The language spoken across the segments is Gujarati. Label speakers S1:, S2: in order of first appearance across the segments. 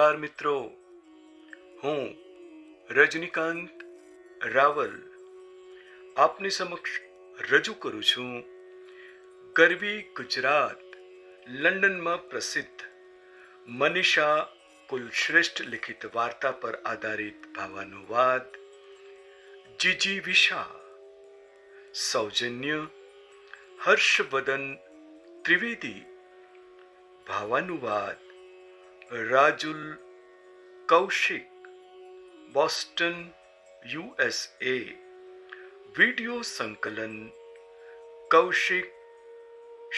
S1: નમસ્કાર મિત્રો હું રજનીકાંત રાવલ આપની સમક્ષ રજૂ કરું છું ગરવી ગુજરાત લંડનમાં પ્રસિદ્ધ મનીષા કુલશ્રેષ્ઠ લિખિત વાર્તા પર આધારિત ભાવાનુવાદ જીજી વિશા સૌજન્ય હર્ષવદન ત્રિવેદી ભાવાનુવાદ Rajul Kaushik Boston USA video સંકલન કૌશિક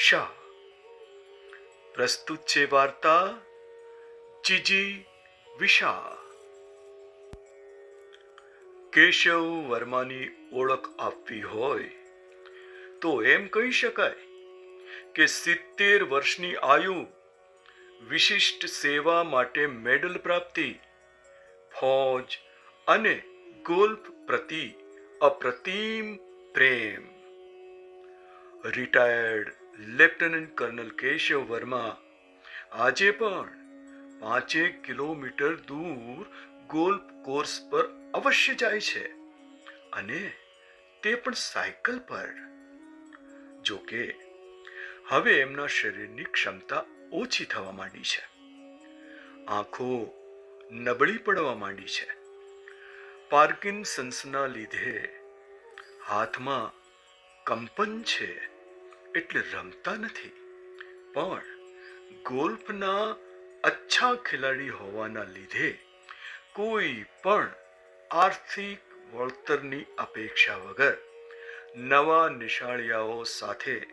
S1: શાહ પ્રસ્તુત છે વાર્તા જીજી વિશા કેશવ વર્માની ઓળખ આપવી હોય તો એમ કહી શકાય કે સિત્તેર વર્ષની આયુ વિશિષ્ટ સેવા માટે મેડલ પ્રાપ્તિ, ફોજ અને ગોલ્ફ પ્રતિ અપ્રતિમ પ્રેમ. Retired lieutenant colonel Keshav Verma, આજે પણ પાંચેક કિલોમીટર દૂર ગોલ્ફ કોર્સ પર અવશ્ય જાય છે અને તે પણ સાયકલ પર. જોકે, હવે એમના શરીરની ક્ષમતા ઓછી થવા માંડી છે. આંખો નબળી પડવા માંડી છે. પાર્કિન્સન્સના લીધે હાથમાં કંપન છે એટલે રમતા નથી. પણ ગોલ્ફના અચ્છા ખેલાડી હોવાના લીધે કોઈ પણ આર્થિક વળતરની અપેક્ષા વગર નવા નિશાળિયાઓ સાથે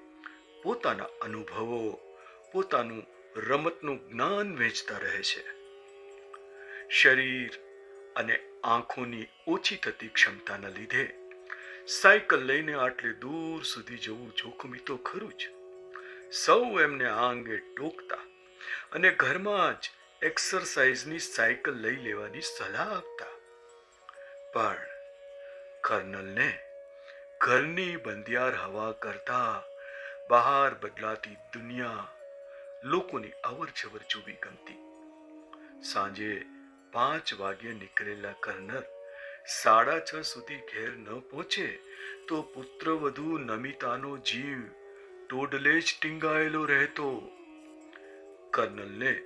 S1: પોતાના અનુભવો, પોતાનું રમતનું જ્ઞાન વેચતા રહે છે. શરીર અને આંખોની ઓછી થતી ક્ષમતાના લીધે સાયકલ લઈને આટલે દૂર સુધી જવું જોખમી તો ખરું જ. સૌ એમને આ અંગે ટોકતા અને ઘરમાં જ એક્સરસાઇઝની સાયકલ લઈ લેવાની સલાહ આપતા. પણ કર્નલને ઘરની બંધિયાર હવા કરતા બહાર બદલાતી દુનિયા લોકોની અવર જોવી ગમતી. સાંજે પાંચ વાગ્યે નીકળેલા કર્નર સાડા છ સુધી ઘેર ન પહોંચે તો પુત્ર વધુ નમિતાનો જીવ ટોડલે જ ટીંગાયેલો રહેતો. કર્નલને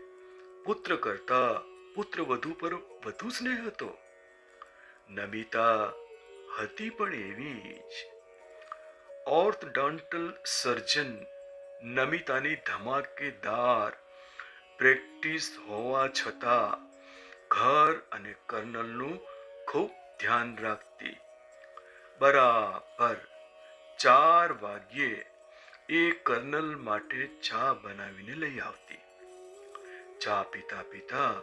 S1: પુત્ર કરતા પુત્ર વધુ પર વધુ સ્નેહ હતો. નમિતા હતી પણ એવી જ. ઓર્થડોન્ટલ સર્જન નમિતાની ધમાકેદાર પ્રેક્ટિસ હોવા છતાં ઘર અને કર્નલનું ખૂબ ધ્યાન રાખતી. બરાબર ચાર વાગ્યે એ કર્નલ માટે ચા બનાવીને લઈ આવતી. ચા પીતા પીતા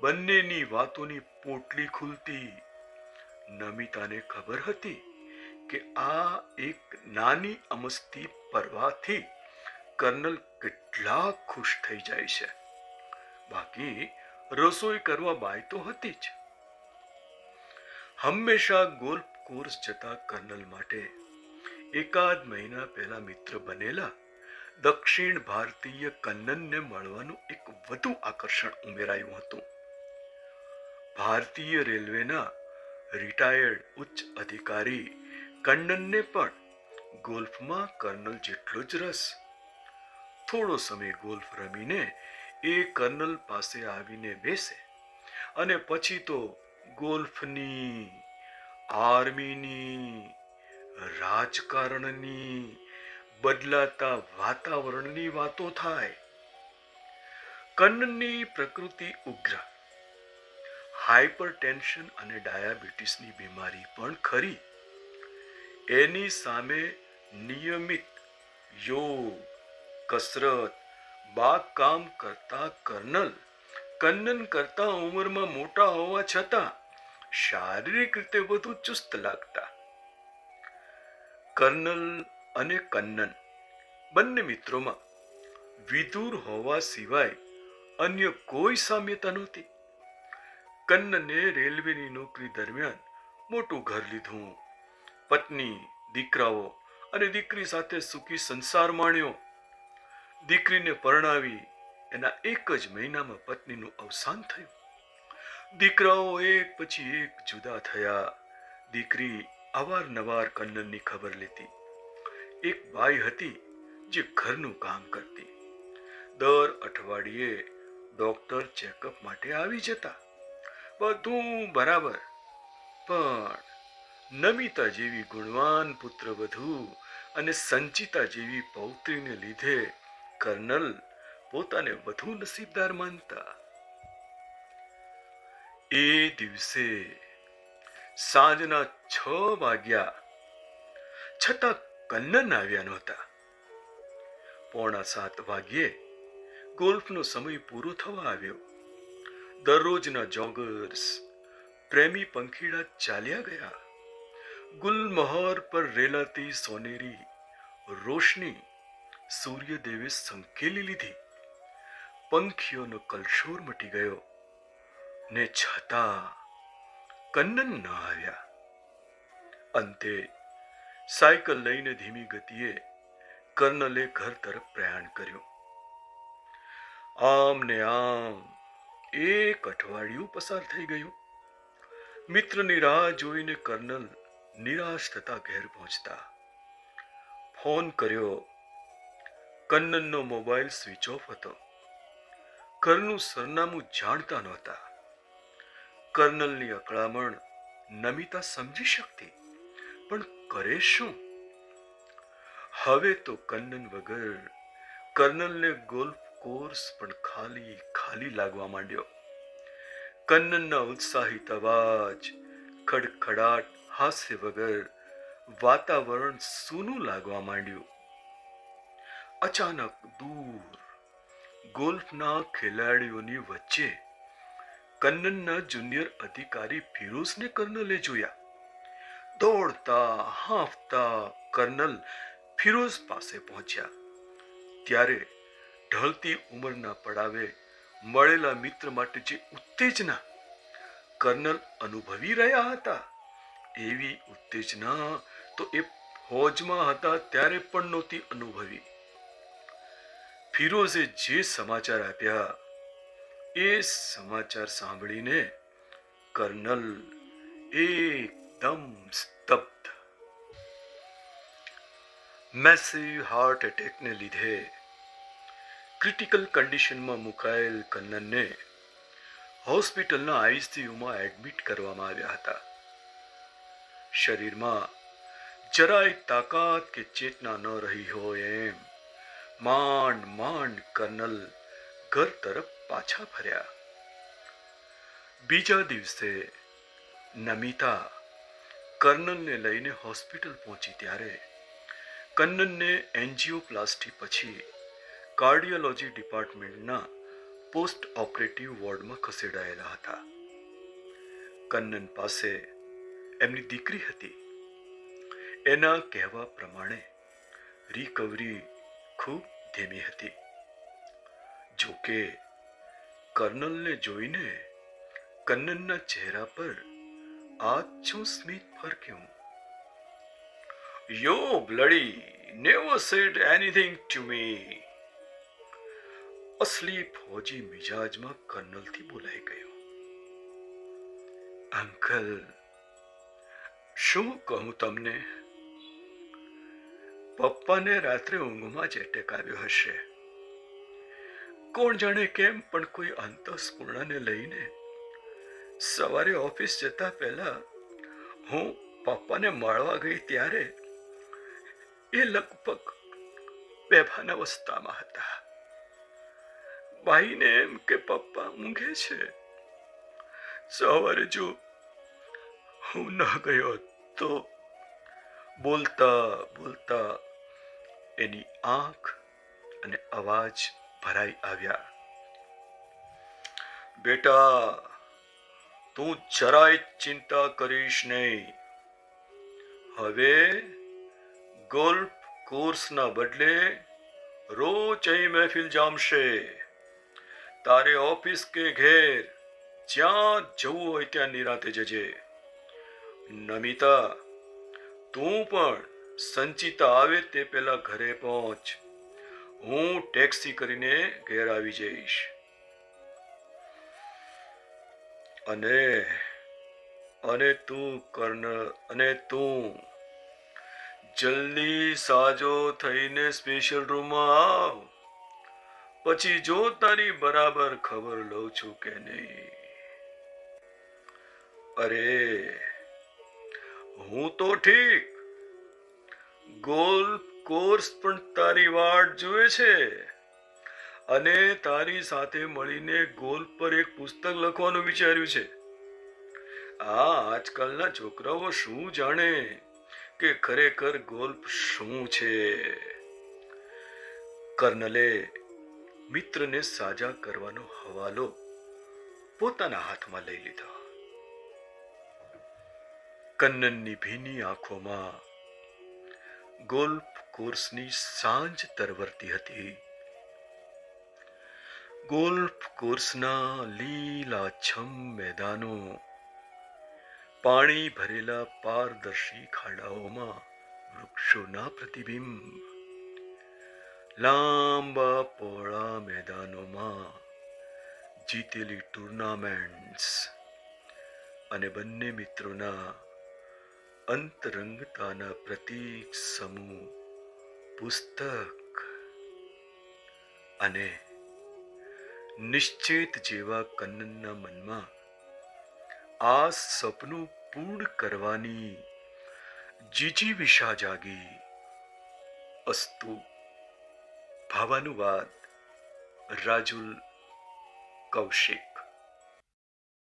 S1: બંનેની વાતોની પોટલી ખુલતી. નમિતાને ખબર હતી કે આ એક નાની અમસ્તી પરવાથી કર્નલ કેટલા ખુશ થઈ જાય છે. બાકી રસોઈ કરવા બાય તો હતી જ. હંમેશા ગોલ્ફ કોર્સ જતા કર્નલ માટે એકાદ મહિના પહેલા મિત્ર બનેલા દક્ષિણ ભારતીય કન્નનને મળવાનું એક વધુ આકર્ષણ ઉમેરાયું હતું. ભારતીય રેલવેના રિટાયર્ડ ઉચ્ચ અધિકારી કન્નનને પણ ગોલ્ફમાં કર્નલ જેટલો જ રસ થોડો સમય ગોલ્ફ રમીને એ કર્નલ પાસે આવીને બેસે અને પછી તો ગોલ્ફની, આર્મીની, રાજકારણની, બદલાતા વાતાવરણની વાતો થાય. કન્નની પ્રકૃતિ ઉગ્ર. હાઇપર ટેન્શન અને ડાયાબિટીસની બીમારી પણ ખરી. એની સામે નિયમિત યોગ કસરત બાગકામ કરતા કર્નલ, કન્નન કરતા ઉંમરમાં મોટા હોવા છતાં શારીરિક રીતે વધુ ચુસ્ત લાગતા. કર્નલ અને કન્નન બંને મિત્રોમાં વિદુર હોવા સિવાય અન્ય કોઈ સામ્યતા નહોતી. કન્નને રેલવેની નોકરી દરમિયાન મોટું ઘર લીધું. પત્ની, દીકરાઓ અને દીકરી સાથે સુખી સંસાર માણ્યો. દીકરીને પરણાવી એના એક જ મહિનામાં પત્નીનું અવસાન થયું. દીકરાઓ એક પછી એક જુદા થયા. દીકરી અવારનવાર કન્નનની ખબર લેતી. એક બાઈ હતી જે ઘરનું કામ કરતી. દર અઠવાડિયે ડોક્ટર ચેકઅપ માટે આવી જતા. બધું બરાબર. પણ નમિતા જેવી ગુણવાન પુત્ર વધુ અને સંચિતા જેવી પૌત્રીને લીધે કર્નલ પોતાને વધુ નસીબદાર માનતા. એ દિવસે સાંજના છ વાગ્યા છતાં કન્નન આવ્યા નહોતા. પોણા સાત વાગ્યે ગોલ્ફનો સમય પૂરો થવા આવ્યો. દરરોજના જોગર્સ, પ્રેમી પંખીડા ચાલ્યા ગયા. ગુલમહોર પર રેલાતી સોનેરી રોશની સૂર્યદેવે સંકેલી લીધી. પંખીઓનો કલશોર મટી ગયો ને છતાં કન્નન ન આવ્યા. અંતે સાયકલ લઈને ધીમી ગતિએ કર્નલે ઘર તરફ પ્રયાણ કર્યું. આમ ને આમ એક અઠવાડિયું પસાર થઈ ગયું. મિત્રની રાહ જોઈને કર્નલ નિરાશ થતા ઘેર પહોંચતા. ફોન કર્યો કન્નનનો મોબાઈલ સ્વિચ ઓફ હતો. ઘરનું સરનામું જાણતા નહોતા. કર્નલની અકળામણ નમિતા સમજી શકતી, પણ કરે શું? હવે તો કન્નન વગર કર્નલને ગોલ્ફ કોર્સ પણ ખાલી ખાલી લાગવા માંડ્યો. કન્નનના ઉત્સાહિત અવાજ, ખડખડાટ હાસ્ય વગર વાતાવરણ સૂનું લાગવા માંડ્યું. અચાનક દૂર ગોલ્ફના ખેલાડીઓની વચ્ચે કન્નનના જુનિયર અધિકારી ફિરોઝને કર્નલે જોયા. દોડતા, હાંફતા કર્નલ ફિરોઝ પાસે પહોંચ્યા. ત્યારે ઢળતી ઉંમરના પડાવે મળેલા મિત્ર માટે જે ઉત્તેજના કર્નલ અનુભવી રહ્યા હતા, એવી ઉત્તેજના તો એ ફોજમાં હતા ત્યારે પણ નહોતી અનુભવી. ફિરોઝે જે સમાચાર આપ્યા, એ સમાચાર સાંભળીને કર્નલ એકદમ સ્તબ્ધ. મેસિવ હાર્ટ એટેકને લીધે ક્રિટિકલ કન્ડિશનમાં મુકાયેલ કન્નનને હોસ્પિટલના આઈસીયુમાં એડમિટ કરવામાં આવ્યા હતા. શરીરમાં જરાય તાકાત કે ચેતના ન રહી હોય એમ માંડ માંડ કર્નલ ઘર તરફ પાછા ફર્યા. બીજા દિવસે નમિતા કર્નલને લઈને હોસ્પિટલ પહોંચી ત્યારે કન્નનને એન્જિયોપ્લાસ્ટી પછી કાર્ડિયોલોજી ડિપાર્ટમેન્ટના પોસ્ટ ઓપરેટિવ વોર્ડમાં ખસેડાયેલા હતા. કન્નન પાસે એમની દીકરી હતી. એના કહેવા પ્રમાણે રિકવરી ખૂબ ધીમી હતી. જોકે કર્નલને જોઈને કન્નનના ચહેરા પર આછું સ્મિત ફરક્યું. Yo bloody never said anything to me અસલી ફૌજી મિજાજમાં કર્નલથી બોલાઈ ગયો. અંકલ, શું કહું તમને? પપ્પાને રાત્રે ઊંઘમાં જ એટેક આવ્યો હશે. કોણ જાણે કેમ પણ કોઈ અંતસ્પૂર્ણને લઈને સવારે ઓફિસ જતા પહેલા હું પપ્પાને મળવા ગઈ ત્યારે એ લગભગ બેભાન અવસ્થામાં હતા. ભાઈને એમ કે, પપ્પા, ઊંઘે છે? સવારે જો હું ન ગયો તો બોલતા બોલતા એની આંખ અને અવાજ ભરાઈ આવ્યા. બેટા, તું જરાય ચિંતા કરીશ નહીં. હવે ગોલ્ફ કોર્સના બદલે રોજ અહીં મહેફિલ જામશે. તારે ઓફિસ કે ઘેર જ્યાં જવું હોય ત્યાં નિરાતે જજે. નમિતા તું પણ સંચિતા આવે તે પહેલા ઘરે પહોંચ. હું ટેક્સી કરીને ઘેર આવી જઈશ. અને અને તું કર્નલ, અને તું જલ્દી સાજો થઈને સ્પેશિયલ રૂમમાં આવ. પછી જો તારી બરાબર ખબર લઉં છું કે નહીં. અરે હું તો ઠીક. ગોલ્ફ કોર્સ પણ તારી વાટ જુએ છે. અને તારી સાથે મળીને ગોલ્ફ પર એક પુસ્તક લખવાનું વિચાર્યું છે. આ આજકાલના છોકરાઓ શું જાણે કે ખરેખર ગોલ્ફ શું છે? કર્નલે મિત્રને સાજા કરવાનો હવાલો પોતાના હાથમાં લઈ લીધો. કન્નનની ભીની આંખોમાં ગોલ્ફ કોર્સની સાંજ તરવરતી હતી. ગોલ્ફ કોર્સના લીલાછમ મેદાનો, પાણી ભરેલા પારદર્શી ખાડાઓમાં વૃક્ષોના પ્રતિબિંબ, લાંબા પોળા મેદાનોમાં જીતેલી ટુર્નામેન્ટ્સ અને બંને મિત્રોના અંતરંગતાના પ્રતીક સમૂહ પુસ્તક અને નિશ્ચિત જેવા કન્નનના મનમાં આ સપનું પૂર્ણ કરવાની જીજીવિષા જાગી અસ્તુ. ભાવાનુવાદ રાજુલ કૌશિક.